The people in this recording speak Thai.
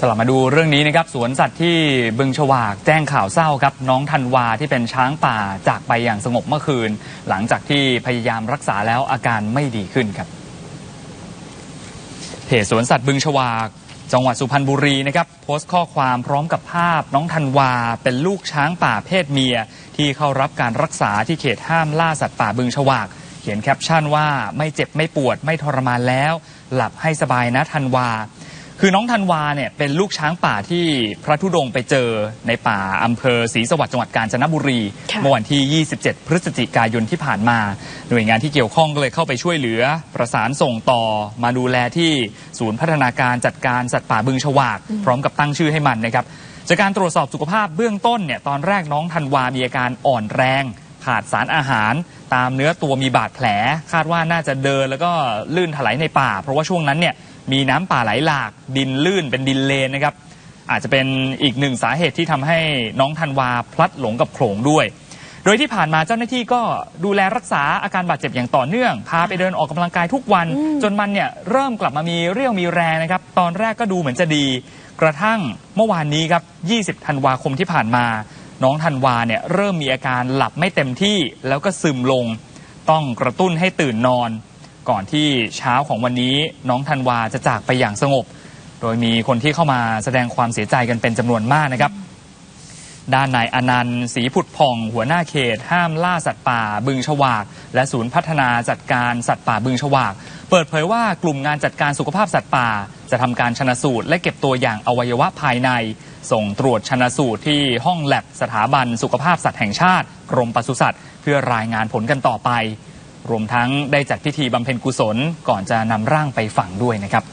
สลับมาดูเรื่องนี้นะครับสวนสัตว์ที่บึงฉวากแจ้งข่าวเศร้าครับ น้องธันวาที่เป็นช้างป่าจากไปอย่างสงบเมื่อคืน หลังจากที่พยายามรักษาแล้วอาการไม่ดีขึ้นครับเพจสวนสัตว์บึงฉวากจังหวัดสุพรรณบุรีนะครับโพสต์ข้อความพร้อมกับภาพน้องธันวา เป็นลูกช้างป่าเพศเมีย ที่เข้ารับการรักษาที่เขตห้ามล่าสัตว์ป่าบึงฉวาก เขียนแคปชั่นว่าไม่เจ็บไม่ปวดไม่ทรมานแล้ว หลับให้สบายนะธันวา คือน้องธันวาเนี่ยเป็นลูกช้างป่าที่พระธุดงค์ไปเจอในป่าอำเภอศรีสวัสดิ์จังหวัดกาญจนบุรีค่ะ เมื่อวันที่ 27 พฤศจิกายนที่ผ่านมา หน่วยงานที่เกี่ยวข้องก็เลยเข้าไปช่วยเหลือ ประสานส่งต่อมาดูแลที่ศูนย์พัฒนาการจัดการสัตว์ป่าบึงฉวาก พร้อมกับตั้งชื่อให้มันนะครับ จากการตรวจสอบสุขภาพเบื้องต้นเนี่ยตอนแรกน้องธันวามีอาการอ่อนแรง ขาดสารอาหาร ตามเนื้อตัวมีบาดแผล คาดว่าน่าจะเดินแล้วก็ลื่นถลายในป่า เพราะว่าช่วงนั้นเนี่ย มีน้ำป่าไหลหลากดินลื่นเป็นดินเลนนะครับ อาจจะเป็นอีกหนึ่งสาเหตุที่ทำให้น้องธันวาพลัดหลงกับโขลงด้วย โดยที่ผ่านมาเจ้าหน้าที่ก็ดูแลรักษาอาการบาดเจ็บอย่างต่อเนื่อง พาไปเดินออกกำลังกายทุกวัน จนมันเนี่ยเริ่มกลับมามีเรี่ยวมีแรงนะครับ ตอนแรกก็ดูเหมือนจะดี กระทั่งเมื่อวานนี้ครับ 20 ธันวาคมที่ผ่านมา น้องธันวาเนี่ยเริ่มมีอาการหลับไม่เต็มที่แล้วก็ซึมลง ต้องกระตุ้นให้ตื่นนอน ก่อนที่เช้าของวันนี้น้องธันวาจะจากไปอย่างสงบ โดยมีคนที่เข้ามาแสดงความเสียใจกันเป็นจำนวนมากนะครับ ด้านนายอนันต์ศรีผุดผ่อง หัวหน้าเขต ห้ามล่าสัตว์ป่า บึงฉวาก และศูนย์พัฒนาจัดการสัตว์ป่าบึงฉวาก เปิดเผยว่ากลุ่มงานจัดการสุขภาพสัตว์ป่า จะทำการชนะสูตร และเก็บตัวอย่างอวัยวะภายใน ส่งตรวจชนะสูตรที่ห้องแลบสถาบันสุขภาพสัตว์แห่งชาติ กรมปศุสัตว์ เพื่อรายงานผลกันต่อไป รวมทั้งได้จัดพิธีบำเพ็ญกุศลก่อนจะนำร่างไปฝังด้วยนะครับ